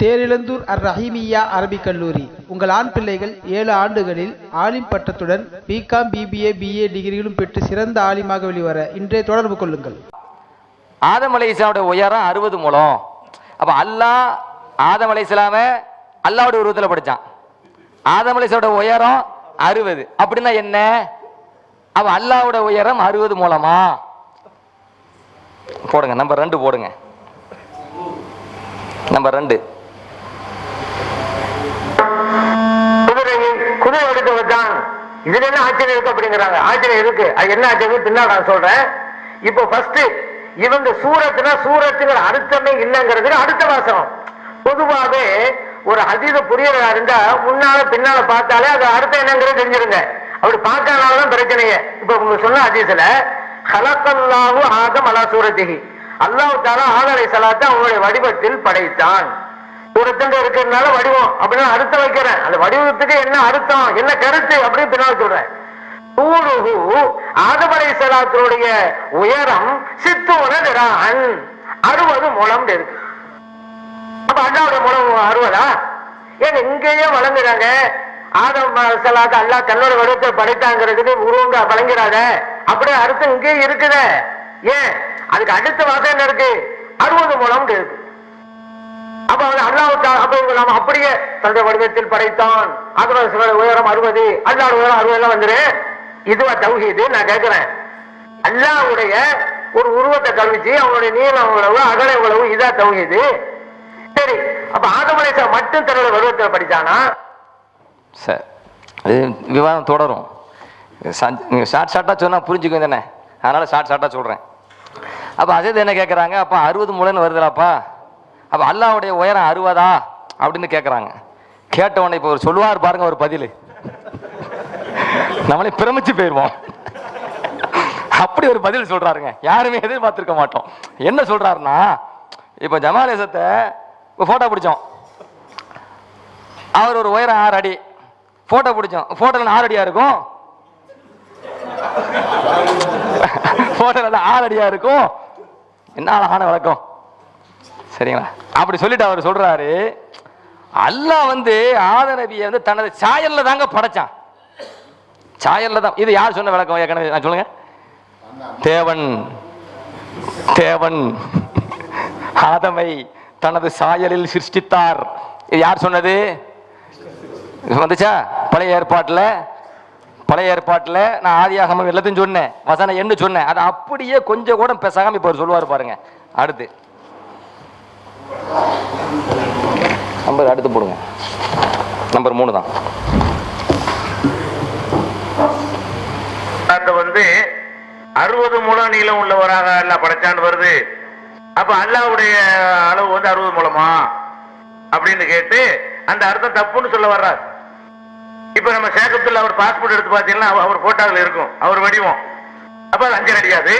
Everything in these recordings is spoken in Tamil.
தேரிழந்தூர் அர் ரஹீமியா அரபிக் கல்லூரி. உங்கள் ஆண் பிள்ளைகள் ஏழு ஆண்டுகளில் ஆலிம் பட்டத்துடன் பிகாம் பிபிஏ பிஏ டிகிரிகளும் பெற்று சிறந்த ஆலிமாக வெளிவர இன்றே தொடர்பு கொள்ளுங்கள். ஆதம் அலை இஸ்லாமுடைய உயரம் அறுபது மூலம். அப்போ அல்லாஹ் ஆதம் அலை இஸ்லாம அல்லாவுடைய உருவத்தில் படித்தான் ஆதம் அலை இஸ்லாமுடைய உயரம் அறுபது. அப்படின்னா என்ன? அப்போ அல்லாவோட உயரம் அறுபது மூலமா? போடுங்க நம்பர் ரெண்டு போடுங்க. நம்பர் ரெண்டு. குதிரையை குதிரை எடுத்து வச்சான் இதுல என்ன ஆச்சரியம் இருக்கு அப்படிங்கிறாங்க ஆச்சரியம் இருக்கு. அது என்ன ஆச்சரியம்? பின்னால் நான் சொல்றேன். இப்போ ஃபர்ஸ்ட் இவங்க சூரத்துனா சூரத்துங்கிற அர்த்தமே இல்லைங்கிறது அடுத்த வாசகம். பொதுவாகவே ஒரு அதீத புரியலா இருந்தா முன்னால பின்னால பார்த்தாலே அது அர்த்தம் என்னங்கிறது தெரிஞ்சிருங்க. அப்படி பார்க்கறதுனாலதான் பிரச்சனையே. இப்ப உங்க சொன்ன அதீசல ஹலக்கல்லாவும் ஆதம் அலா சூரத்திகி அல்லாவுத்தாலும் தாலா ஆதரை சலாத்தை அவங்களுடைய வடிவத்தில் படைத்தான். சூரத்துங்க இருக்கிறதுனால வடிவம். அப்படின்னு அர்த்தம் வைக்கிறேன். அந்த வடிவத்துக்கு என்ன அர்த்தம்? என்ன கருத்து? அப்படின்னு பின்னால் சொல்றேன். சூருகு ஆதமலை சலாத்தினுடைய உயரம் சித்துவன நிறான். அறுபது முழம் இருக்கு. அப்ப அண்ணாவோட முழம் அறுபதா? ஏன் இங்கேயே வழங்குறாங்க ஆதம் சலாத்து அல்லா தன்னோட வடிவத்தை படைத்தாங்கிறதுக்கு உருவங்க வழங்குறாங்க. அப்படியே அர்த்தம் இங்கேயே இருக்குத. ஏன்? அதுக்கு அடுத்த வாசம் என்ன இருக்கு? அறுபது முழம் இருக்கு. அப்ப அவன் அல்லாஹ் அப்ப இவங்க நாம அப்படியே தன்னுடைய வடிவத்தில் படைத்தான். ஆதரவு உயரம் அறுபது அல்லாஹ் உயரம் அறுபது எல்லாம் வந்துரு. இதுவா தௌஹீது? நான் கேட்கிறேன் அல்லாவுடைய ஒரு உருவத்தை கல்விச்சு அவனுடைய நீளம் எவ்வளவு அகல எவ்வளவு இதா தௌஹீது. சரி அப்ப ஆதமலேசா மட்டும் தன்னுடைய வடிவத்தில் படிச்சானா? சார் அது விவாதம் தொடரும். சஞ்- ஷார்ட் ஷார்ட்டாக சொன்னால் புரிஞ்சுக்குங்க தானே? அதனால ஷார்ட் ஷார்ட்டாக சொல்கிறேன் அப்போ அஜித் என்ன கேட்குறாங்க அப்போ அறுபது முளைன்னு வருதுலாப்பா அப்போ அல்லாவுடைய உயரம் அறுபதா? அப்படின்னு கேட்குறாங்க கேட்டவொடனே இப்போ ஒரு சொல்லுவார் பாருங்க ஒரு பதில். நம்மளே பிரமிச்சு போயிடுவோம் அப்படி ஒரு பதில் சொல்கிறாருங்க யாருமே எதிர்பார்த்திருக்க மாட்டோம். என்ன சொல்கிறாருன்னா இப்போ ஜமாலேசத்தை இப்போ ஃபோட்டோ பிடிச்சோம். அவர் ஒரு உயரம் ஆறு அடி. ஃபோட்டோ பிடிச்சோம். ஃபோட்டோவில் ஆறு அடியாக இருக்கும்? ஃபோட்டோவில் ஆறு அடியாக இருக்கும்? என்ன அழகான வழக்கம் சரிங்களா? அப்படி சொல்லிட்டு அவர் சொல்றாரு அல்லாஹ் வந்து ஆத நபியை வந்து தனது சாயல்ல தாங்க படைச்சான். சாயல்ல தான். இது யார் சொன்ன விளக்கம்? ஏற்கனவே நான் சொல்லுங்க. தேவன் தேவன் ஆதமை தனது சாயலில் சிருஷ்டித்தார். இது யார் சொன்னது? வந்துச்சா? பழைய ஏற்பாட்டில்? பழைய ஏற்பாட்டில் நான் ஆதியாகமம் எல்லாத்தையும் சொன்னேன். வசனம் என்ன சொன்னேன்? அதை அப்படியே கொஞ்சம் கூட பேசாம இப்போ அவர் சொல்லுவார் பாருங்க. அடுத்து. நம்பர் அடுத்து போடுங்க. நம்பர் மூணு தான். அது வந்து அறுபது முழம் நீளம் உள்ளவராக அல்லாஹ் படைச்சான்னு வருது. அப்ப அல்லாஹ்வுடைய அளவு வந்து அறுபது மூலமா? அப்படின்னு கேட்டு அந்த அர்த்தம் தப்புன்னு சொல்ல வர்றார். இப்ப நம்ம சேகத்தில் அவர் பாஸ்போர்ட் எடுத்து பார்த்தீங்கன்னா அவர் போட்டோவில் இருக்கும். அவர் வடிவம். அப்ப அது அஞ்சு அடியாது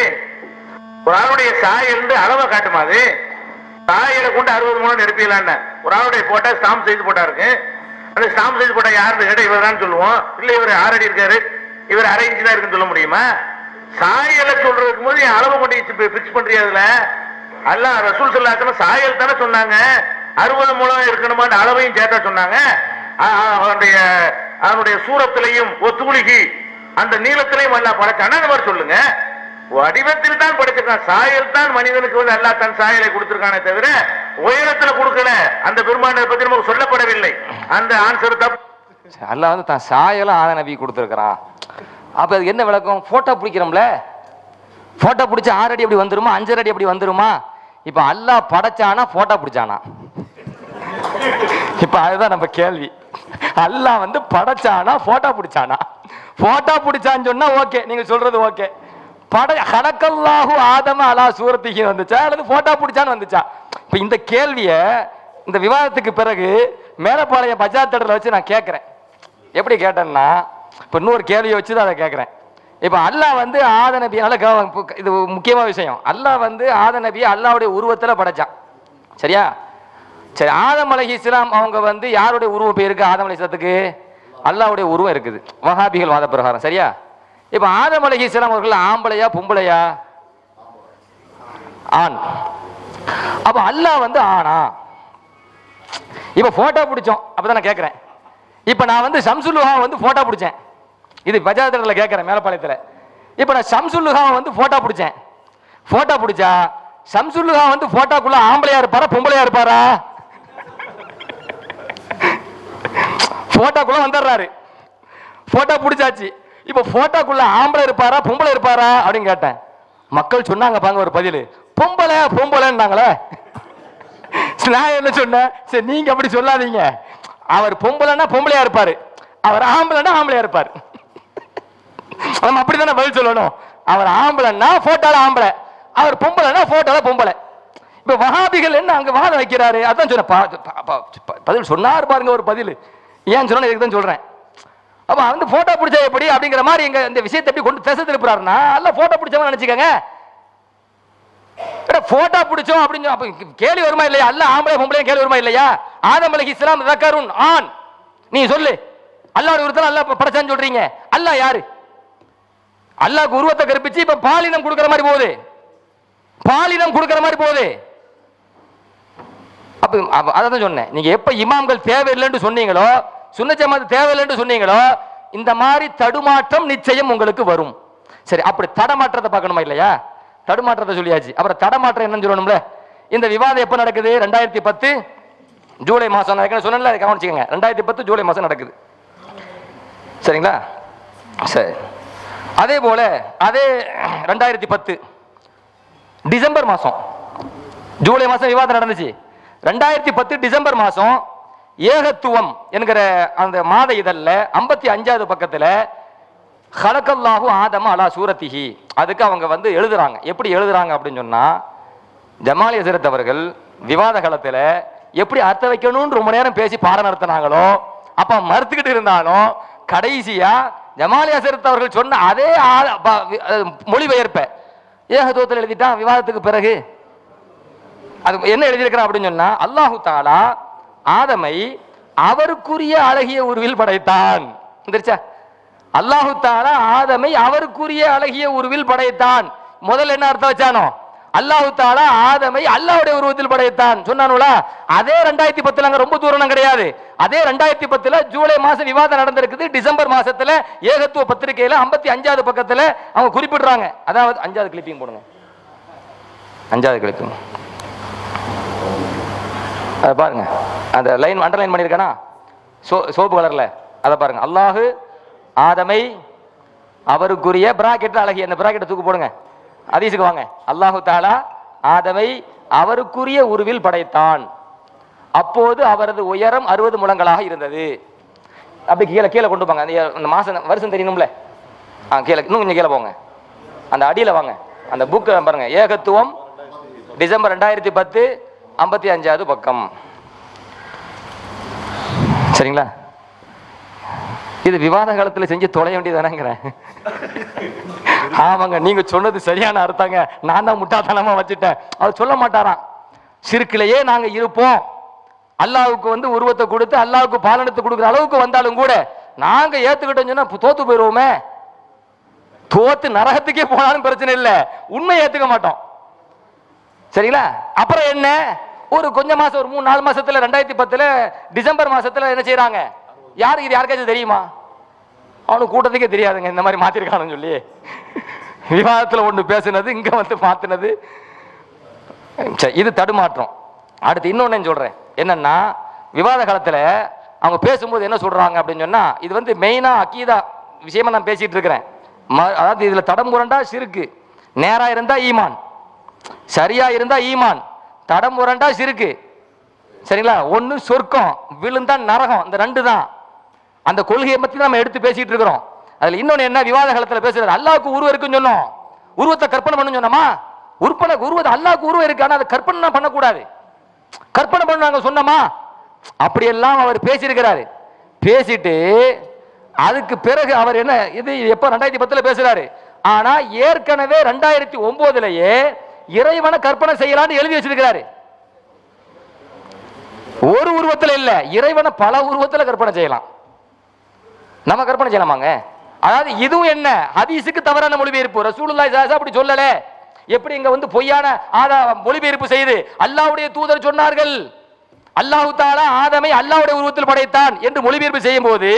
ஒரு ஆளுடைய சாய் அளவை காட்டுமா அது? சாயலை கொண்டு அறுபது மூலம் நெருப்பிடலான்னு ஒரு ஆளுடைய போட்டா ஸ்டாம்ப் சைஸ் போட்டா இருக்கு. அந்த ஸ்டாம்ப் சைஸ் போட்டா யாருன்னு கேட்டா இவர் தான் சொல்லுவோம். இல்ல இவர் ஆறடி இருக்காரு. இவர் அரை இன்ச்சு தான் இருக்குன்னு சொல்ல முடியுமா? சாயலை சொல்றதுக்கு போது என் அளவு கொண்டு பிக்ஸ் பண்றியா அதுல? அல்ல ரசூல் சொல்லாக்கணும் சாயல் தானே சொன்னாங்க. அறுபது மூலம் இருக்கணுமான்னு அளவையும் சேர்த்தா சொன்னாங்க. அ- அவனுடைய அவனுடைய சூரத்திலையும் ஒத்துகுலிகி அந்த நீளத்திலையும் அல்ல படைச்சானா அந்த மாதிரி சொல்லுங்க. வடிவத்தில் தான் படைச்சிருக்கான். சாயல் தான் மனிதனுக்கு வந்து அல்லா தன் சாயலை கொடுத்திருக்கானே தவிர உயரத்துல கொடுக்கல. அந்த பெருமாண்டை பத்தி நமக்கு சொல்லப்படவில்லை. அந்த ஆன்சர் தப்பு அல்லா வந்து தான் சாயலும் ஆத நபி கொடுத்துருக்கிறான் அப்போ அது என்ன விளக்கம்? ஃபோட்டோ பிடிக்கிறோம்ல? ஃபோட்டோ பிடிச்சி ஆறு அடி அப்படி வந்துருமா? அஞ்சரை அடி அப்படி வந்துருமா? இப்போ அல்லாஹ் படைச்சானா ஃபோட்டோ பிடிச்சானா? இப்போ அதுதான் நம்ம கேள்வி. அல்லாஹ் வந்து படைச்சானா ஃபோட்டோ பிடிச்சானா? ஃபோட்டோ பிடிச்சான்னு சொன்னா ஓகே நீங்க சொல்றது ஓகே படை ஹலக்கல்லாஹு ஆதம அலா சூரத்திகி வந்துச்சா? அல்லது ஃபோட்டோ பிடிச்சான்னு வந்துச்சா? இப்போ இந்த கேள்வியை இந்த விவாதத்துக்கு பிறகு மேலப்பாளையம் பஜார் தேட்டரில் வச்சு நான் கேட்குறேன் எப்படி கேட்டேன்னா இப்போ இன்னொரு கேள்வியை வச்சு தான் அதை கேட்குறேன் இப்போ அல்லாஹ் வந்து ஆத நபி நல்ல கவனம் இது முக்கியமான விஷயம். அல்லாஹ் வந்து ஆத நபியை அல்லாவுடைய உருவத்தில் படைச்சான். சரியா? சரி ஆதம் அலஹி இஸ்லாம் அவங்க வந்து யாருடைய உருவம் போய் இருக்கு? ஆதம் அலி இஸ்லாத்துக்கு? அல்லாவுடைய உருவம் இருக்குது. வஹாபிகள் வாத பிரகாரம் சரியா? இப்போ ஆதம் அலஹி இஸ்லாம் அவர்கள் ஆம்பளையா பொம்பளையா? ஆண். அப்ப அல்லாஹ் வந்து ஆனா இப்போ போட்டோ பிடிச்சோம். அப்பதான் நான் கேட்குறேன் இப்போ நான் வந்து சம்சுல்லுஹா வந்து போட்டோ பிடிச்சேன். இது பஜாஜத்தில் கேட்குறேன் மேலப்பாளையத்தில். இப்போ நான் சம்சுல்லுஹா வந்து போட்டோ பிடிச்சேன். போட்டோ பிடிச்சா சம்சுல்லுஹா வந்து போட்டோக்குள்ள ஆம்பளையா இருப்பாரா பொம்பளையா இருப்பாரா? போட்டோக்குள்ள வந்துடுறாரு. போட்டோ பிடிச்சாச்சு. இப்போ போட்டோக்குள்ள ஆம்பளை இருப்பாரா பொம்பளை இருப்பாரா அப்படின்னு கேட்டேன். மக்கள் சொன்னாங்க பாங்க ஒரு பதில். பொம்பளை பொம்பளைன்னாங்களே. நான் என்ன சொன்னேன்? சரி நீங்க அப்படி சொல்லாதீங்க. அவர் பொம்பளைன்னா பொம்பளையா இருப்பாரு. அவர் ஆம்பளைன்னா ஆம்பளையா இருப்பார். நம்ம அப்படித்தானே பதில் சொல்லணும்? அவர் ஆம்பளைன்னா போட்டோல ஆம்பளை. அவர் பொம்பளைன்னா போட்டோல பொம்பளை. இப்ப வஹாபிகள் என்ன அங்க வாதம் வைக்கிறாரு? அதான் சொன்னேன். பா- பதில் சொன்னார் பாருங்க ஒரு பதில். ஏன் சொன்னா இதுக்கு தான் சொல்றேன். அப்போ வந்து ஃபோட்டோ பிடிச்சா எப்படி அப்படிங்கிற மாதிரி எங்கள் இந்த விஷயத்தை எப்படி கொண்டு திசை திருப்புறாருன்னா அல்ல போட்டோ பிடிச்சவன் ஏடா ஃபோட்டோ பிடிச்சோம் அப்படின்னு சொல்லி- கேள்வி வருமா இல்லையா? அல்ல ஆம்பளை பொம்பளையும் கேள்வி வருமா இல்லையா? ஆதம் இஸ்லாம் ரக்கருன் ஆண். நீ சொல்லு. அல்லாஹ் ஒருத்தர் நல்லா படைச்சான்னு சொல்றீங்க. அல்லாஹ் யாரு? அல்லாஹ் உருவத்தை கற்பிச்சு இப்ப பாலினம் கொடுக்குற மாதிரி போகுது. பாலினம் கொடுக்குற மாதிரி போகுது. அப்போ அப்ப அதான் சொன்னேன். நீங்க எப்ப இமாம்கள் தேவையில்லைன்னு சொன்னீங்களோ சுன்ன ஜமாத் தேவையில்லைன்னு சொன்னீங்களோ இந்த மாதிரி தடுமாற்றம் நிச்சயம் உங்களுக்கு வரும். சரி அப்படி தடமாற்றத்தை பார்க்கணுமா இல்லையா? தடுமாற்றத்தை சொல்லியாச்சு. அப்புறம் தடமாற்றம் என்னன்னு சொல்லணும்ல? இந்த விவாதம் எப்போ நடக்குது? ரெண்டாயிரத்தி பத்து ஜூலை மாதம் நடக்குது சொன்னல கவனிச்சுக்கோங்க. ரெண்டாயிரத்தி பத்து ஜூலை மாதம் நடக்குது. சரிங்களா? சரி. அதே போல அதே ரெண்டாயிரத்தி பத்து டிசம்பர் மாதம். ஜூலை மாதம் விவாதம் நடந்துச்சு. ரெண்டாயிரத்தி பத்து டிசம்பர் மாதம் ஏகத்துவம் என்கிற அந்த மாத இதழில் ஐம்பத்தி அஞ்சாவது பக்கத்தில் ஹலக்கல்லாஹு ஆதம அலா சூரத்திஹி. அதுக்கு அவங்க வந்து எழுதுறாங்க. எப்படி எழுதுறாங்க அப்படின்னு சொன்னால் ஜமாலி ஹசரத் அவர்கள் விவாத காலத்தில் எப்படி அர்த்த வைக்கணும்னு ரொம்ப நேரம் பேசி பாடம் நடத்தினாங்களோ அப்போ மறுத்துக்கிட்டு இருந்தாலும் கடைசியாக ஜமாலி ஹசரத் அவர்கள் சொன்ன அதே மொழிபெயர்ப்பை. ஏகத்துவத்தில் எழுதிட்டான் விவாதத்துக்கு பிறகு. அது என்ன எழுதியிருக்கிறான் அப்படின்னு சொன்னால் அல்லாஹு தாலா ஆதமை அவருக்குரிய அழகிய உருவில் படைத்தான். அல்லாஹு தாலா ஆதமை அவருக்குரிய அழகிய உருவில் படைத்தான். முதல்ல என்ன அர்த்தம் வச்சானோ? அல்லாஹு தாலா ஆதமை அல்லாவுடைய உருவத்தில் படைத்தான். சொன்னானுல அதே ரெண்டாயிரத்தி பத்துல அங்க ரொம்ப தூரம் கிடையாது. அதே ரெண்டாயிரத்தி பத்துல ஜூலை மாசம் விவாதம் நடந்திருக்குது. டிசம்பர் மாசத்துல ஏகத்துவ பத்திரிகையில ஐம்பத்தி அஞ்சாவது பக்கத்துல அவங்க குறிப்பிடுறாங்க. அதாவது அஞ்சாவது கிளிப்பிங் போடுங்க அஞ்சாவது கிளிப்பிங் அதை பாருங்க. அந்த லைன் அண்டர்லைன் பண்ணியிருக்கேனா? சோ சோப்பு கலரில் அதை பாருங்க. அல்லாஹு ஆதமை அவருக்குரிய பிராக்கெட் அழகிய அந்த பிராக்கெட்டை தூக்கு போடுங்க. அதீசுக்கு வாங்க. அல்லாஹு தாலா ஆதமை அவருக்குரிய உருவில் படைத்தான். அப்போது அவரது உயரம் அறுபது முழங்களாக இருந்தது. அப்படி கீழே கீழே கொண்டு போங்க. அந்த மாசம் வருஷம் தெரியணும்ல ஆ கீழே இன்னும் கொஞ்சம் கீழே போங்க. அந்த அடியில் வாங்க. அந்த புக்கு பாருங்க. ஏகத்துவம் டிசம்பர் ரெண்டாயிரத்தி பத்து ஐம்பத்தி அஞ்சாவது பக்கம். சரிங்களா? இது விவாத காலத்தில் செஞ்சு தொலைய வேண்டியதானங்கிறேன் ஆமாங்க நீங்க சொன்னது சரியான அர்த்தங்க. நான் தான் முட்டாத்தனமா வச்சுட்டேன். அவர் சொல்ல மாட்டாராம் சிறுக்கிலேயே நாங்க இருப்போம். அல்லாவுக்கு வந்து உருவத்தை கொடுத்து அல்லாவுக்கு பாலனத்தை கொடுக்குற அளவுக்கு வந்தாலும் கூட நாங்க ஏத்துக்கிட்டோம் சொன்னா தோத்து போயிருவோமே. தோத்து நரகத்துக்கே போனாலும் பிரச்சனை இல்லை. உண்மை ஏத்துக்க மாட்டோம். சரிங்களா? அப்புறம் என்ன? ஒரு கொஞ்ச மாசம் ஒரு மூணு நாலு மாசத்துல ரெண்டாயிரத்தி பத்துல டிசம்பர் மாசத்துல என்ன செய்யறாங்க யாருக்கு இது யாருக்காச்சும் தெரியுமா? அவனுக்கு கூட்டத்துக்கே தெரியாதுங்க இந்த மாதிரி மாத்திருக்கானு சொல்லி. விவாதத்துல ஒண்ணு பேசுனது இங்க வந்து மாத்தினது. சரி, இது தடுமாற்றம். அடுத்து இன்னொன்னு சொல்றேன். என்னன்னா விவாத காலத்துல அவங்க பேசும்போது என்ன சொல்றாங்க அப்படின்னு சொன்னா இது வந்து மெயினா அக்கீதா விஷயமா நான் பேசிட்டு இருக்கிறேன். ம- அதாவது இதுல தடம் புரண்டா சிறுக்கு. நேரா இருந்தா ஈமான். சரியா இருந்தா ஈமான். தடம் முரண்டா சிறுக்கு. சரிங்களா? ஒன்று சொர்க்கம் விழுந்தா நரகம் இந்த ரெண்டு தான். அந்த கொள்கையை பத்தி நம்ம எடுத்து பேசிட்டு இருக்கிறோம். அதுல இன்னொன்று என்ன? விவாத காலத்தில் பேசுறது அல்லாவுக்கு உருவம் இருக்குன்னு சொன்னோம். உருவத்தை கற்பனை பண்ணு சொன்னோமா? உருப்பனை உருவத்தை அல்லாவுக்கு உருவம் இருக்கு. ஆனால் அதை கற்பனை பண்ணக்கூடாது. கற்பனை பண்ண நாங்க சொன்னோமா? அப்படியெல்லாம் அவர் பேசியிருக்கிறாரு. பேசிட்டு அதுக்கு பிறகு அவர் என்ன இது எப்போ? ரெண்டாயிரத்தி பத்தில் பேசுகிறாரு ஆனால் ஏற்கனவே ரெண்டாயிரத்தி ஒம்போதுலேயே இறைவனை கற்பனை செய்யலாம்னு எழுதி வச்சிருக்கிறாரு. ஒரு உருவத்தில் இல்ல இறைவனை பல உருவத்தில் கற்பனை செய்யலாம். நம்ம கற்பனை செய்யலாமாங்க? அதாவது இதுவும் என்ன? ஹதீஸுக்கு தவறான மொழிபெயர்ப்பு. ரசூலுல்லா சாசா அப்படி சொல்லல. எப்படி இங்க வந்து பொய்யான ஆதா மொழிபெயர்ப்பு செய்து அல்லாவுடைய தூதர் சொன்னார்கள். அல்லாஹு தாலா ஆதமை அல்லாவுடைய உருவத்தில் படைத்தான் என்று மொழிபெயர்ப்பு செய்யும் போது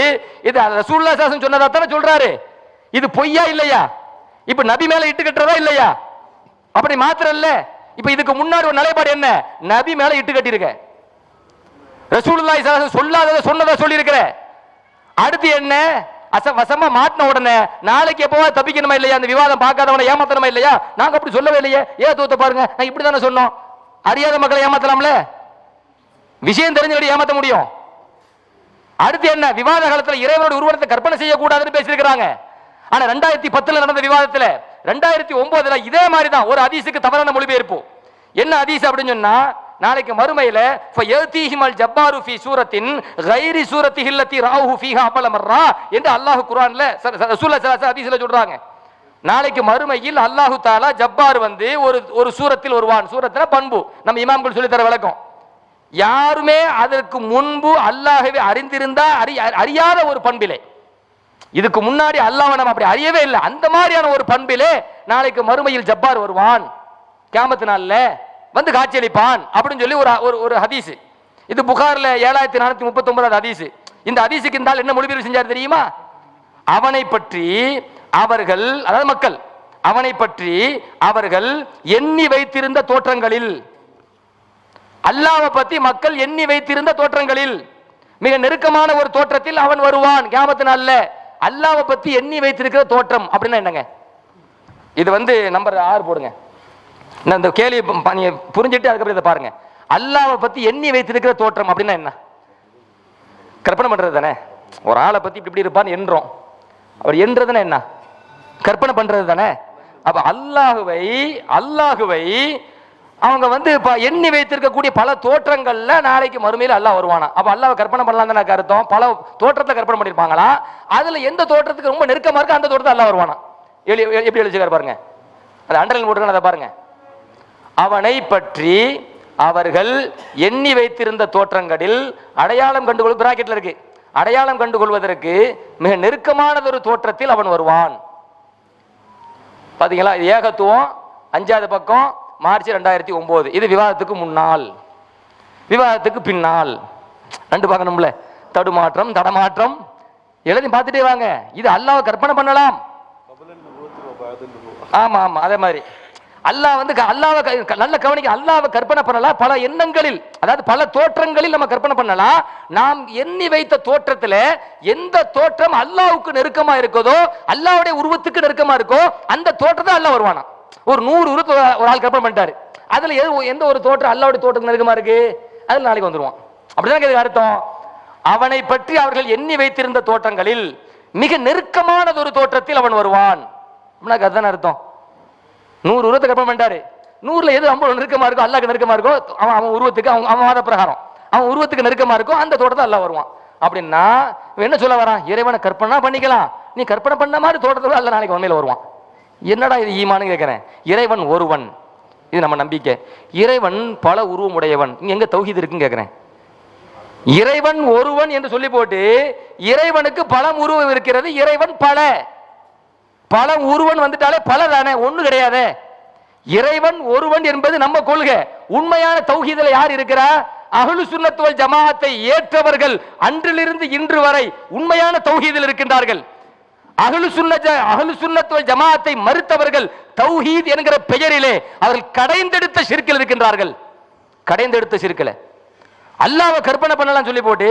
இது ரசூல்லா சாசன் சொன்னதா தானே சொல்றாரு. இது பொய்யா இல்லையா? இப்ப நபி மேல இட்டு கட்டுறதா இல்லையா? அப்படி மாத்திரம் இல்ல இப்ப இதுக்கு முன்னாடி ஒரு நிலைப்பாடு என்ன? நபி மேல இட்டு கட்டியிருக்க. ரசூலுல்லாஹி சொல்லாதத அலைஹி சொல்லாததை சொன்னதா சொல்லியிருக்கிற. அடுத்து என்ன? அச வசமா மாட்டின உடனே நாளைக்கு எப்பவா தப்பிக்கணுமா இல்லையா? அந்த விவாதம் பார்க்காதவனை ஏமாத்தணுமா இல்லையா? நாங்க அப்படி சொல்லவே இல்லையே. ஏன் தூத்த பாருங்க நான் இப்படி தானே சொன்னோம். அறியாத மக்களை ஏமாத்தலாம்ல? விஷயம் தெரிஞ்சபடி ஏமாத்த முடியும். அடுத்து என்ன? விவாத காலத்தில் இறைவனோட உருவத்தை கற்பனை செய்யக்கூடாதுன்னு பேசியிருக்கிறாங்க. ஆனா ரெண்டாயிரத்தி பத்துல நடந்த விவாதத்துல ரெண்டாயிரத்தி ஒன்பதுல இதே மாதிரி தான் ஒரு அதிசுக்கு தவறான மொழிபெயர்ப்பு. என்ன அதிசு அப்படின்னு சொன்னா நாளைக்கு மறுமையில ஃபயதீஹிமல் ஜப்பாரு ஃபி சூரத்தின் கைரி சூரத்தி ஹில்லத்தி ராஹு ஃபீஹா அபலமர்ரா என்று அல்லாஹ் குரான்ல ச- ச- ஸல்லல்லாஹு அலைஹி சொல்றாங்க. நாளைக்கு மறுமையில் அல்லாஹு தாலா ஜப்பார் வந்து ஒரு ஒரு சூரத்தில் வருவான். சூரத்தில் பண்பு. நம்ம இமாம்கள் சொல்லி தர விளக்கம் யாருமே அதற்கு முன்பு அல்லாஹவே அறிந்திருந்தா அறி அறியாத ஒரு பண்பிலே. இதுக்கு முன்னாடி அல்லாவை நம்ம அப்படி அறியவே இல்லை. அந்த மாதிரியான ஒரு பண்பிலே நாளைக்கு மறுமையில் ஜப்பார் வருவான். கேமத்து நாள்ல வந்து காட்சியளிப்பான் அப்படின்னு சொல்லி ஒரு ஒரு ஒரு ஹதீஸ். இது புகாரில் ஏழாயிரத்தி நானூற்றி முப்பத்தி ஒன்பதாவது ஹதீஸ். இந்த ஹதீஸுக்கு இந்த என்ன மொழிபெயர்ப்பு செஞ்சார் தெரியுமா? அவனை பற்றி அவர்கள் அதாவது மக்கள் அவனை பற்றி அவர்கள் எண்ணி வைத்திருந்த தோற்றங்களில் அல்லாவை பற்றி மக்கள் எண்ணி வைத்திருந்த தோற்றங்களில் மிக நெருக்கமான ஒரு தோற்றத்தில் அவன் வருவான். கேமத்து நாள்ல அல்லாவை பத்தி எண்ணி வைத்திருக்கிற தோற்றம் அப்படின்னா என்னங்க? இது வந்து நம்பர் ஆறு போடுங்க. நான் இந்த கேள்வி நீங்க புரிஞ்சுட்டு அதுக்கப்புறம் இதை பாருங்க. அல்லாவை பத்தி எண்ணி வைத்திருக்கிற தோற்றம் அப்படின்னா என்ன? கற்பனை பண்றது தானே? ஒரு ஆளை பத்தி இப்படி இப்படி இருப்பான்னு எண்றோம் அவர் என்றதுன்னா என்ன? கற்பனை பண்றது தானே? அப்ப அல்லாஹுவை அல்லாஹுவை அவங்க வந்து இப்ப எண்ணி வைத்திருக்கக்கூடிய பல தோற்றங்கள்ல நாளைக்கு மறுமையில் அல்லா வருவானா? அப்ப அல்லாவை கற்பனை பண்ணலாம் தானே அர்த்தம்? பல தோற்றத்தை கற்பனை பண்ணிருப்பாங்களா அதுல எந்த தோற்றத்துக்கு ரொம்ப நெருக்கமா இருக்கோ அந்த தோற்றத்தை அல்லா வருவானா? எழு- எழு- எப்படி எழுதிருக்காரு பாருங்க. அது அண்டர்லைன் போட்டுருக்காங்க அதை பாருங்க. அவனை பற்றி அவர்கள் எண்ணி வைத்திருந்த தோற்றங்களில் அடையாளம் கண்டுகொள் பிராக்கெட்ல இருக்கு. அடையாளம் கண்டுகொள்வதற்கு மிக நெருக்கமானதொரு தோற்றத்தில் அவன் வருவான். பாத்தீங்களா? ஏகத்துவம். அஞ்சாவது பக்கம் மார்ச் ரெண்டாயிரத்தி ஒன்பது இது விவாதத்துக்கு முன்னால். விவாதத்துக்கு பின்னால். ரெண்டு பார்க்கணும்ல. தடுமாற்றம் தடமாற்றம். எழுதி பார்த்துட்டே வாங்க. இது அல்லாஹ் கற்பனை பண்ணலாம். ஆமா ஆமா அதே மாதிரி. அல்லாஹ் வந்து க- க- நல்ல கவனிக்க அல்லாஹ்வை கற்பனை பண்ணலாம். பல எண்ணங்களில் அதாவது பல தோற்றங்களில் நம்ம கற்பனை பண்ணலாம். நாம் எண்ணி வைத்த தோற்றத்துல எந்த தோற்றம் அல்லாவுக்கு நெருக்கமா இருக்குதோ அல்லாவுடைய உருவத்துக்கு நெருக்கமா இருக்கோ அந்த தோற்றத்தை அல்லாஹ் வருவானா ஒரு நூறு உருவத்தை ஒரு- ஆள் கற்பனை பண்ணிட்டாரு. அதுல எது எந்த ஒரு தோற்றம் அல்லாவுடைய தோட்டம் நெருக்கமா இருக்கு? அதுல நாளைக்கு வந்துருவான். அப்படிதான் இதுக்கு அர்த்தம். அவனை பற்றி அவர்கள் எண்ணி வைத்திருந்த தோற்றங்களில் மிக நெருக்கமானதொரு தோற்றத்தில் அவன் வருவான். அப்படின்னா அதுதான் அர்த்தம் நூறு உருவத்தை கற்பனை பண்ணிட்டாரு. நூறுல எது ரொம்ப நெருக்கமா இருக்கோ அல்லாக்கு நெருக்கமா இருக்கோ அவன் அவன் உருவத்துக்கு அவன் அவன் வாத பிரகாரம். அவன் உருவத்துக்கு நெருக்கமா இருக்கோ அந்த தோட்டத்தை அல்லா வருவான். அப்படின்னா என்ன சொல்ல வரான்? இறைவனை கற்பனை பண்ணிக்கலாம். நீ கற்பனை பண்ண மாதிரி தோட்டத்தில் அல்ல நாளைக்கு உண்மையில் வருவான். என்னடா இது ஈமான்னு கேட்குறேன் இறைவன் ஒருவன். இது நம்ம நம்பிக்கை. இறைவன் பல உருவம் உடையவன் எங்கே எங்க தௌஹீத் இருக்குன்னு கேட்குறேன் இறைவன் ஒருவன் என்று சொல்லி போட்டு இறைவனுக்கு பல உருவம் இருக்கிறது இறைவன் பல. பல உருவன் வந்துட்டாலே பல தானே ஒன்று கிடையாதே. இறைவன் ஒருவன் என்பது நம்ம கொள்கை. உண்மையான தௌஹீதுல யார் இருக்கிறா? அகலு சுண்ணத்துவல் ஜமாஅத்தை ஏற்றவர்கள் அன்றிலிருந்து இன்று வரை உண்மையான தௌஹீதில் இருக்கின்றார்கள். அகலு சுன்ன ஜ- அஹ்லு சுன்னத்துவல் மறுத்தவர்கள் தௌஹீத் என்கிற பெயரிலே அவர்கள் கடைந்தெடுத்த சிற்கில் இருக்கின்றார்கள். கடைந்தெடுத்த சிற்கில் அல்லாஹ்வை கற்பனை பண்ணலாம் சொல்லி போட்டு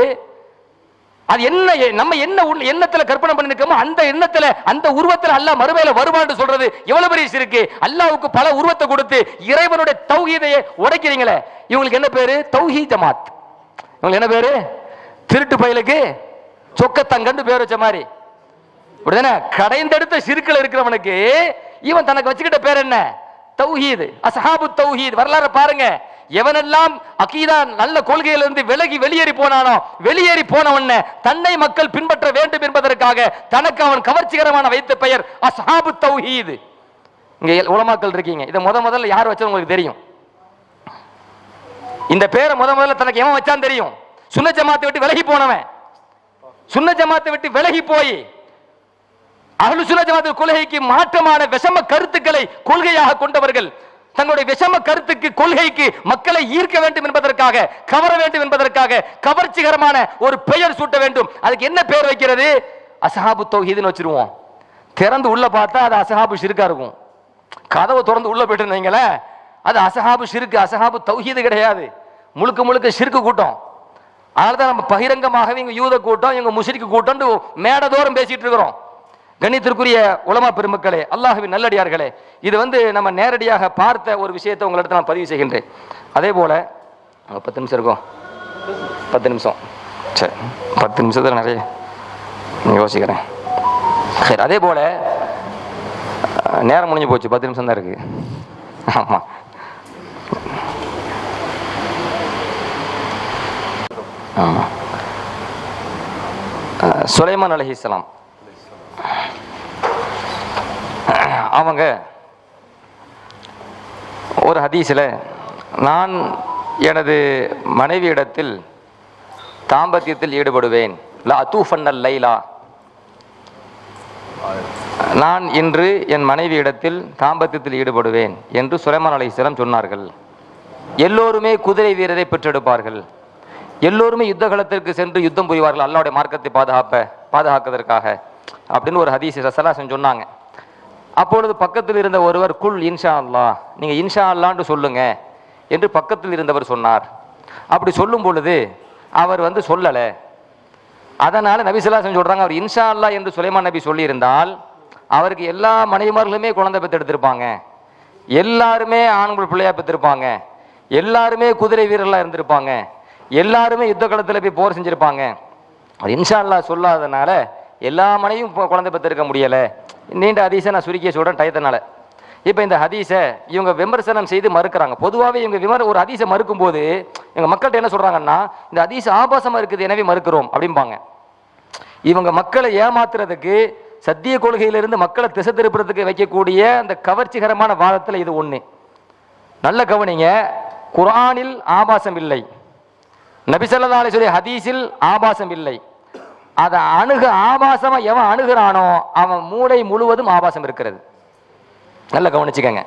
அது என்ன நம்ம என்ன எண்ணத்துல கற்பனை பண்ணிருக்கோமோ அந்த எண்ணத்துல அந்த உருவத்துல அல்லாஹ் மறுமையில வருவான்னு சொல்றது எவ்வளவு பெரிய இருக்கு அல்லாவுக்கு பல உருவத்தை கொடுத்து இறைவனுடைய தௌஹீதையை உடைக்கிறீங்களே. இவங்களுக்கு என்ன பேரு? தௌஹீ ஜமாத் இவங்களுக்கு என்ன பேரு? திருட்டு பயலுக்கு சொக்கத்தங்கன்னு பேர் வச்ச மாதிரி. அப்படிதானே கடைந்தெடுத்த சிறுக்கள் இருக்கிறவனுக்கு இவன் தனக்கு வச்சுக்கிட்ட பேர் என்ன? தௌஹீது. அசஹாபு தௌஹீத். வரலாறு பாருங்க. எவனெல்லாம் அகீதா நல்ல கொள்கையிலிருந்து விலகி வெளியேறி போனானோ வெளியேறி போனவன தன்னை மக்கள் பின்பற்ற வேண்டும் என்பதற்காக தனக்கு அவன் கவர்ச்சிகரமான வைத்த பெயர் அஸ்ஹாபு தௌஹீது. இங்க எல்- உலமாக்கள் இருக்கீங்க. இதை முத முதல்ல யார் வச்சது உங்களுக்கு தெரியும்? இந்த பேரை முத முதல்ல தனக்கு எவன் வச்சான் தெரியும்? சுன்ன ஜமாத்தை விட்டு விலகி போனவன். சுன்ன ஜமாத்தை விட்டு விலகி போய் அஹ்லு ஜமாத்து கொள்கைக்கு மாற்றமான விஷம கருத்துக்களை கொள்கையாக கொண்டவர்கள் தங்களுடைய விஷம கருத்துக்கு கொள்கைக்கு மக்களை ஈர்க்க வேண்டும் என்பதற்காக கவர வேண்டும் என்பதற்காக கவர்ச்சிகரமான ஒரு பெயர் சூட்ட வேண்டும். அதுக்கு என்ன பெயர் வைக்கிறது? அசஹாபு தொகுதின்னு வச்சிருவோம். திறந்து உள்ள பார்த்தா அது அசஹாபு ஷிருக்கா இருக்கும். கதவை திறந்து உள்ள போயிட்டு இருந்தீங்களே அது அசஹாபு ஷிருக்கு அசஹாபு தௌஹீது கிடையாது. முழுக்க முழுக்க ஷிருக்கு கூட்டம். அதனால தான் நம்ம பகிரங்கமாகவே இங்கே யூத கூட்டம் இவங்க முசிறிக்கு கூட்டம்னு மேடதோறும் பேசிட்டு இருக்கிறோம். கணித்திற்குரிய உலமா பெருமக்களே அல்லாஹுவின் நல்லடியார்களே இது வந்து நம்ம நேரடியாக பார்த்த ஒரு விஷயத்தை உங்களிடத்தில் நான் பதிவு செய்கின்றேன். அதே போல் பத்து நிமிஷம் இருக்கும். பத்து நிமிஷம். சரி பத்து நிமிஷத்தில் நிறைய யோசிக்கிறேன். சரி அதே போல் நேரம் முடிஞ்சு போச்சு பத்து நிமிஷம் தான் இருக்குது ஆமாம் ஆமாம் சுலைமான் அலஹிஸ்லாம் அவங்க ஒரு ஹதீஸில் நான் எனது மனைவியிடத்தில் தாம்பத்தியத்தில் ஈடுபடுவேன். லா அத்தூஃபன்னல் லைலா. நான் இன்று என் மனைவியிடத்தில் தாம்பத்தியத்தில் ஈடுபடுவேன் என்று சுலைமான் அலைஹிஸ்ஸலாம் சொன்னார்கள். எல்லோருமே குதிரை வீரரை பெற்றெடுப்பார்கள். எல்லோருமே யுத்த களத்திற்கு சென்று யுத்தம் புரிவார்கள் அல்லாவுடைய மார்க்கத்தை பாதுகாப்ப பாதுகாக்கிறதுக்காக அப்படின்னு ஒரு ஹதீஸ் ரசலாசன் சொன்னாங்க. அப்பொழுது பக்கத்தில் இருந்த ஒருவர் குல் இன்ஷா அல்லா நீங்கள் இன்ஷா அல்லான்னு சொல்லுங்க என்று பக்கத்தில் இருந்தவர் சொன்னார். அப்படி சொல்லும் பொழுது அவர் வந்து சொல்லலை. அதனால் நபிசுல்லாசன் சொல்கிறாங்க அவர் இன்ஷா அல்லா என்று சுலைமான் நபி சொல்லியிருந்தால் அவருக்கு எல்லா மனைவிமார்களுமே குழந்தை பெற்றெடுத்திருப்பாங்க. எல்லாருமே ஆண்கள் பிள்ளையாக பெற்றிருப்பாங்க. எல்லாருமே குதிரை வீரர்களாக இருந்திருப்பாங்க. எல்லாருமே யுத்த களத்தில் போய் போர் செஞ்சுருப்பாங்க. அவர் இன்ஷா அல்லாஹ் சொல்லாதனால எல்லா மனைவியும் இப்போ குழந்தை பெற்றிருக்க முடியலை. நீண்ட ஹதீஸை நான் சுருக்கிய சொல்கிறேன் டயத்தினால. இப்போ இந்த ஹதீஸை இவங்க விமர்சனம் செய்து மறுக்கிறாங்க. பொதுவாகவே இவங்க விமர் ஒரு ஹதீஸை மறுக்கும்போது எங்கள் மக்கள்கிட்ட என்ன சொல்கிறாங்கன்னா இந்த ஹதீஸ் ஆபாசமாக இருக்குது எனவே மறுக்கிறோம் அப்படிம்பாங்க. இவங்க மக்களை ஏமாத்துறதுக்கு சத்திய கொள்கையிலிருந்து மக்களை திசை திருப்புறதுக்கு வைக்கக்கூடிய அந்த கவர்ச்சிகரமான வாதத்தில் இது ஒன்று நல்ல கவனிங்க குரானில் ஆபாசம் இல்லை. நபிசல்லா அலிஸ்வரி ஹதீஸில் ஆபாசம் இல்லை. அதை அணுக ஆபாசமா எவன் அணுகிறானோ அவன் மூளை முழுவதும் ஆபாசம் இருக்கிறது. நல்லா கவனிச்சுக்கங்க.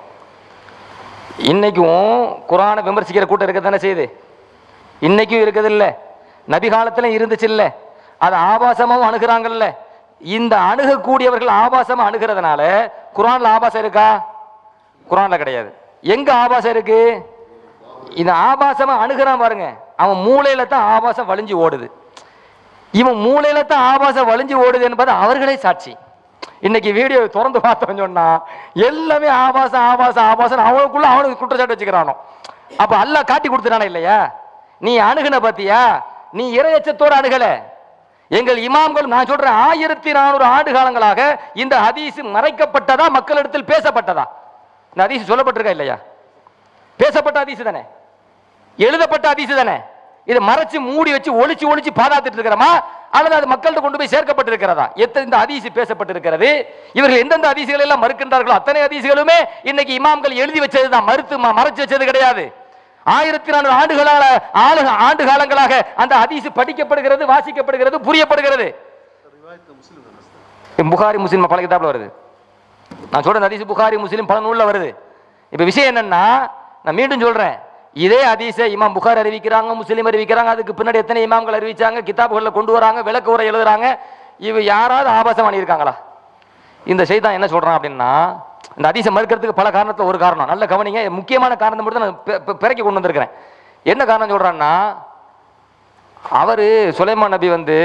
இன்னைக்கும் குரானை விமர்சிக்கிற கூட்டம் இருக்க தானே செய்யுது? இன்னைக்கும் இருக்குது இல்லை நபி இருந்துச்சு இல்லை அதை ஆபாசமாகவும் அணுகிறாங்கல்ல. இந்த அணுகக்கூடியவர்கள் ஆபாசமாக அணுகிறதுனால குரான்ல ஆபாசம் இருக்கா? குரான்ல கிடையாது. எங்க ஆபாசம் இருக்கு? இந்த ஆபாசமா அணுகிறான் பாருங்க. அவன் மூளையில தான் ஆபாசம் வலிஞ்சு ஓடுது. இவன் மூளையில தான் ஆபாசம் வலிஞ்சு ஓடுது என்பது அவர்களே சாட்சி. இன்னைக்கு வீடியோ திறந்து பார்த்தோம் சொன்னா எல்லாமே ஆபாசம் ஆபாசம் ஆபாசம் அவனுக்குள்ள அவனுக்கு குற்றச்சாட்டு வச்சுக்கிறானோ. அப்ப அல்லாஹ் காட்டி கொடுத்துறானே இல்லையா? நீ அணுகுன பாத்தியா? நீ இறையச்சத்தோடு அணுகல. எங்கள் இமாம்கள் நான் சொல்றேன் ஆயிரத்தி நானூறு ஆண்டு காலங்களாக இந்த ஹதீஸ் மறைக்கப்பட்டதா? மக்களிடத்தில் பேசப்பட்டதா? இந்த ஹதீஸ் சொல்லப்பட்டிருக்கா இல்லையா? பேசப்பட்ட ஹதீஸ் தானே? எழுதப்பட்ட ஹதீஸ் தானே? இதை மறைச்சு மூடி வச்சு ஒளிச்சு ஒளிச்சு பாதாத்திட்டு இருக்கிறோமா? அல்லது அது மக்கள்கிட்ட கொண்டு போய் சேர்க்கப்பட்டிருக்கிறதா? எத்தனை இந்த ஹதீஸ் பேசப்பட்டிருக்கிறது. இவர்கள் எந்தெந்த ஹதீசுகள் எல்லாம் மறுக்கின்றார்களோ அத்தனை அதிசிகளுமே இன்னைக்கு இமாம்கள் எழுதி வச்சது தான். மறுத்து மறைச்சு வச்சது கிடையாது. ஆயிரத்தி நானூறு ஆண்டுகளால ஆளு ஆண்டு காலங்களாக அந்த அதிசு படிக்கப்படுகிறது வாசிக்கப்படுகிறது புரியப்படுகிறது. புகாரி முஸ்லீம் பல கிதாப்ல வருது. நான் சொல்றேன் அதிசு புகாரி முஸ்லீம் பல நூல்ல வருது. இப்ப விஷயம் என்னன்னா நான் மீண்டும் சொல்றேன். இதே அதிச இமாம் புகார் அறிவிக்கிறாங்க முஸ்லீம் அறிவிக்கிறாங்க அதுக்கு பின்னாடி எத்தனை இமாம்கள் அறிவிச்சாங்க கிதாபுகளில் கொண்டு வராங்க விளக்கு உரை எழுதுறாங்க இவ யாராவது ஆபாசம் பண்ணியிருக்காங்களா? இந்த செய்தான் என்ன சொல்கிறான் அப்படின்னா இந்த ஹதீஸை மறுக்கிறதுக்கு பல காரணத்தில் ஒரு காரணம். நல்ல கவனிங்க முக்கியமான காரணத்தை மட்டும் நான் பிறக்கி கொண்டு வந்திருக்கிறேன். என்ன காரணம் சொல்கிறான்னா அவர் சுலைமான் நபி வந்து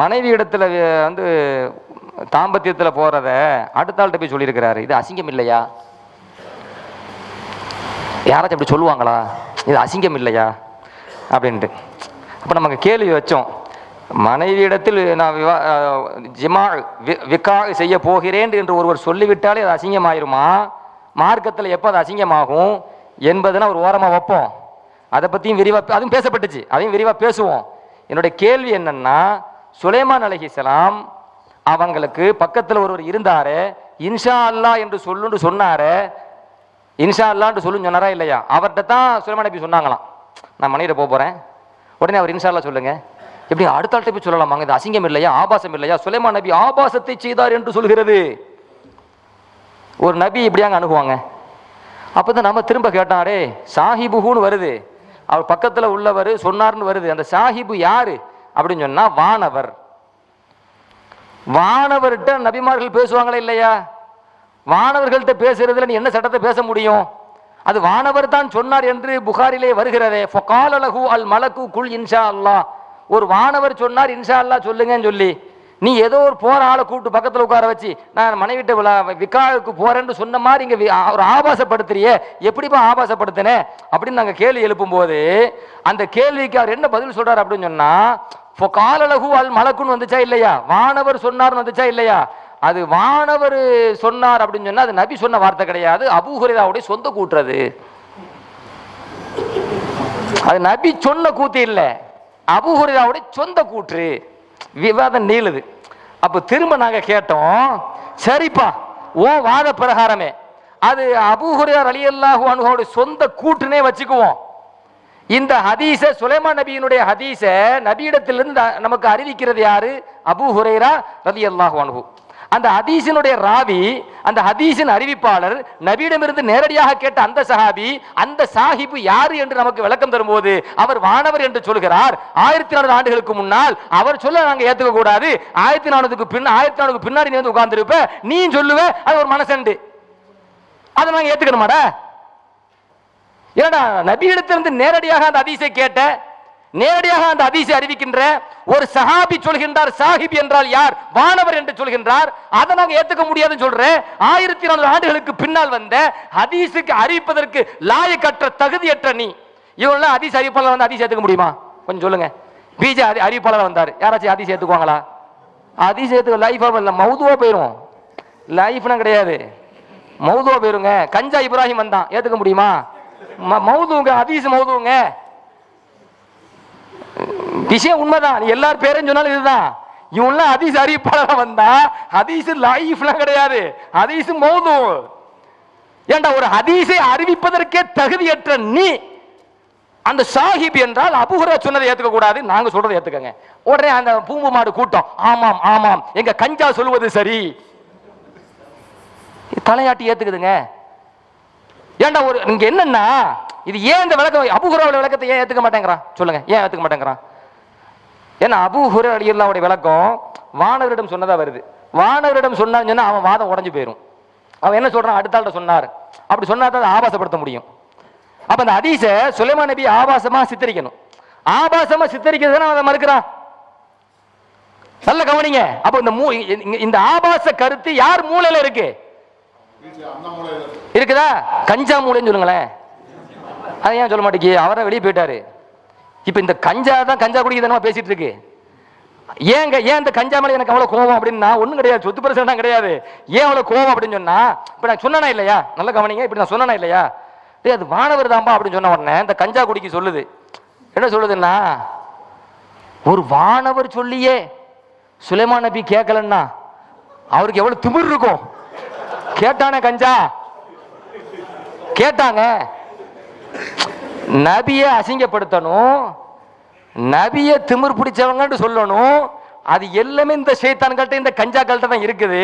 மனைவி இடத்துல வந்து தாம்பத்தியத்தில் போகிறத அடுத்த ஆள்கிட்ட போய் சொல்லியிருக்கிறாரு. இது அசிங்கம் இல்லையா? யாராச்சும் அப்படி சொல்லுவாங்களா? இது அசிங்கம் இல்லையா? அப்படின்ட்டு. அப்போ நமக்கு கேள்வி வச்சோம். மனைவியிடத்தில் நான் விவா ஜிமா வி- விக்கா செய்ய போகிறேன் என்று ஒருவர் சொல்லிவிட்டாலே அது அசிங்கமாயிருமா? மார்க்கத்தில் எப்போ அது அசிங்கமாகும்? என்பதுனா ஒரு ஓரமாக வைப்போம். அதை பற்றியும் விரிவாக அதுவும் பேசப்பட்டுச்சு. அதையும் விரிவாக பேசுவோம். என்னுடைய கேள்வி என்னன்னா சுலைமான் அலைஹிஸ்ஸலாம் அவங்களுக்கு பக்கத்தில் ஒருவர் இருந்தாரே இன்ஷா அல்லாஹ் என்று சொல்லுன்னு சொன்னாரே இன்ஷா அல்லான்னு சொல்லுன்னு சொன்னாரா இல்லையா? அவர்கிட்ட தான் சுலைமா நபி சொன்னாங்களாம். நான் மனைவிட போக போறேன். உடனே அவர் இன்ஷா அல்லாஹ் சொல்லுங்க. எப்படி அடுத்த ஆள்கிட்ட போய் சொல்லலாமாங்க? இது அசிங்கம் இல்லையா? ஆபாசம் இல்லையா? சுலைமா நபி ஆபாசத்தை செய்தார் என்று சொல்கிறது ஒரு நபி இப்படியாங்க அணுகுவாங்க. அப்பதான் நம்ம திரும்ப கேட்டாரே சாஹிபுகுன்னு வருது. அவர் பக்கத்துல உள்ளவர் சொன்னார்னு வருது. அந்த சாஹிபு யாரு? அப்படின்னு சொன்னா வானவர். வானவர்கிட்ட நபிமார்கள் பேசுவாங்களா இல்லையா? வானவர்கள்ட்ட பேசுறதுல நீ என்ன சட்டத்தை பேச முடியும்? அது வானவர் தான் சொன்னார் என்று புகாரிலே வருகிறதே. ஃபகாலலஹு அல் மலக்கு குல் இன்ஷா அல்லா. ஒரு வானவர் சொன்னார் இன்ஷா அல்லா சொல்லுங்கன்னு சொல்லி. நீ ஏதோ ஒரு போற ஆளை கூப்பிட்டு பக்கத்தில் உட்கார வச்சு நான் மனைவிட்ட விழா- விக்காவுக்கு போறேன்னு சொன்ன மாதிரி இங்க ஒரு ஆபாசப்படுத்துறியே. எப்படிப்பா ஆபாசப்படுத்தினே? அப்படின்னு நாங்கள் கேள்வி எழுப்பும் போது அந்த கேள்விக்கு அவர் என்ன பதில் சொல்றாரு அப்படின்னு சொன்னா காலலகு அல் மலக்குன்னு வந்துச்சா இல்லையா? வானவர் சொன்னார்னு வந்துச்சா இல்லையா? அது வானவர் சொன்னார் அப்படின்னு சொன்னா அது நபி சொன்ன வார்த்தை கிடையாது. அபூஹரிதாவுடைய சொந்த கூட்டுறது அது. நபி சொன்ன கூத்து இல்லை. அபூஹரிதாவுடைய சொந்த கூற்று. விவாதம் நீளுது. அப்ப திரும்ப நாங்க கேட்டோம் சரிப்பா ஓ வாத பிரகாரமே. அது அபூஹுரியார் அலி அல்லாஹு அனுகோட சொந்த கூற்றுனே வச்சுக்குவோம். இந்த ஹதீஸ சுலைமான் நபியினுடைய ஹதீஸ நபியிடத்திலிருந்து நமக்கு அறிவிக்கிறது யாரு? அபு ஹுரேரா ரதி அல்லாஹு அனுகு அந்த ஹதீஸினுடைய ராவி அந்த ஹதீஸின் அறிவிப்பாளர் நபியிடமிருந்து நேரடியாக கேட்ட அந்த சஹாபி அந்த சாஹிப்பு யாரு என்று நமக்கு விளக்கம் தரும்போது அவர் வானவர் என்று சொல்கிறார். ஆயிரத்தி நானூறு ஆண்டுகளுக்கு முன்னால் அவர் சொல்ல நாங்க ஏத்துக்க கூடாது. ஆயிரத்தி நானூறுக்கு பின் ஆயிரத்தி நானூறுக்கு பின்னாடி நீ வந்து உட்கார்ந்துருப்ப நீ சொல்லுவ அது ஒரு மனசண்டு. அதை நாங்க ஏத்துக்கணுமாடா? ஏடா நபியிடத்திலிருந்து நேரடியாக அந்த அதிசை கேட்ட நேரடியாக அந்த அதிசை அறிவிக்கின்ற ஒரு சஹாபி சொல்கின்றார் சாஹிப் என்றால் யார்? வானவர் என்று சொல்கின்றார். அதை நாங்க ஏத்துக்க முடியாதுன்னு சொல்றேன். ஆயிரத்தி நானூறு ஆண்டுகளுக்கு பின்னால் வந்த ஹதீஸுக்கு அறிவிப்பதற்கு லாயக்கற்ற தகுதியற்ற நீ. இவங்களாம் அதிச அறிவிப்பாளர் வந்து ஹதீஸ் ஏத்துக்க முடியுமா? கொஞ்சம் சொல்லுங்க. பிஜே அறிவிப்பாளர் வந்தார். யாராச்சும் ஹதீஸ் ஏத்துக்குவாங்களா? ஹதீஸ் ஏத்துக்க லைஃபா இல்ல மௌதுவா போயிரும் லைஃப்னா கிடையாது. மௌதுவா போயிருங்க. கஞ்சா இப்ராஹிம் வந்தான். ஏத்துக்க முடியுமா? ம- மௌதுங்க ஹதீஸ் மௌதுவுங்க. விஷயம் உண்மைதான். நீ எல்லார் பேரும் சொன்னாலும் இதுதான். இவன்லாம் அதீஸ் அறிவிப்பாளர் வந்தா ஹதீஸ் லைஃப்லாம் கிடையாது. ஹதீஸ் மோதும் ஏன்டா ஒரு ஹதீஸை அறிவிப்பதற்கே தகுதியற்ற நீ அந்த சாஹிப் என்றால் அபுஹுரா சொன்னதை ஏத்துக்க கூடாது நாங்க சொல்றதை ஏத்துக்கங்க. உடனே அந்த பூம்பு மாடு கூட்டம். ஆமாம் ஆமாம். எங்க கஞ்சா சொல்லுவது சரி. தலையாட்டி ஏத்துக்குதுங்க. ஏண்டா ஒரு இங்க என்னன்னா இது ஏன் இந்த விளக்கம் அபுஹுராவோட விளக்கத்தை ஏன் ஏத்துக்க மாட்டேங்கிறான்? சொல்லுங்க ஏன் ஏத்துக்க மாட்டேங்கிறான்? ஏன்னா அபு ஹுர அலியல்லாவுடைய விளக்கம் வானவரிடம் சொன்னதா வருது. வானவரிடம் சொன்னான்னு சொன்னா அவன் வாதம் உடைஞ்சு போயிரும். அவன் என்ன சொல்றான்? அடுத்த ஆள்கிட்ட சொன்னார். அப்படி சொன்னா தான் ஆபாசப்படுத்த முடியும். அப்ப அந்த ஹதீஸ சுலைமான் நபி ஆபாசமா சித்தரிக்கணும். ஆபாசமா சித்தரிக்கிறது அதை மறுக்கிறான்? நல்ல கவனிங்க. அப்ப இந்த மூ இந்த ஆபாச கருத்து யார் மூலையில இருக்கு. இருக்குதா? கஞ்சா மூலைன்னு சொல்லுங்களேன். அதை ஏன் சொல்ல மாட்டேங்கி? அவரை வெளியே போயிட்டாரு. இப்போ இந்த கஞ்சா தான் கஞ்சா குடிக்கிறதனமா பேசிட்டு இருக்கு. ஏங்க ஏன் இந்த கஞ்சா மேல எனக்கு அவ்வளோ கோவம் அப்படின்னா ஒன்றும் கிடையாது. சொத்து பிரச்சனை கிடையாது. ஏன் அவ்வளோ கோவம் அப்படின்னு சொன்னா இப்போ நான் சொன்னனா இல்லையா? நல்ல கவனிங்க இப்படி நான் சொன்னனா இல்லையா? டே அது வானவர் தான்பா அப்படின்னு சொன்ன உடனே இந்த கஞ்சா குடிக்க சொல்லுது. என்ன சொல்லுதுன்னா ஒரு வானவர் சொல்லியே சுலைமான் நபி கேட்கலன்னா அவருக்கு எவ்வளவு திமிர் இருக்கும். கேட்டானே கஞ்சா? கேட்டாங்க. நபியை அசிங்கப்படுத்தணும். நபியை திமிர் பிடிச்சவங்கன்னு சொல்லணும். அது எல்லாமே இந்த சேத்தான்கள்ட்ட இந்த கஞ்சாக்கள்கிட்ட தான் இருக்குது.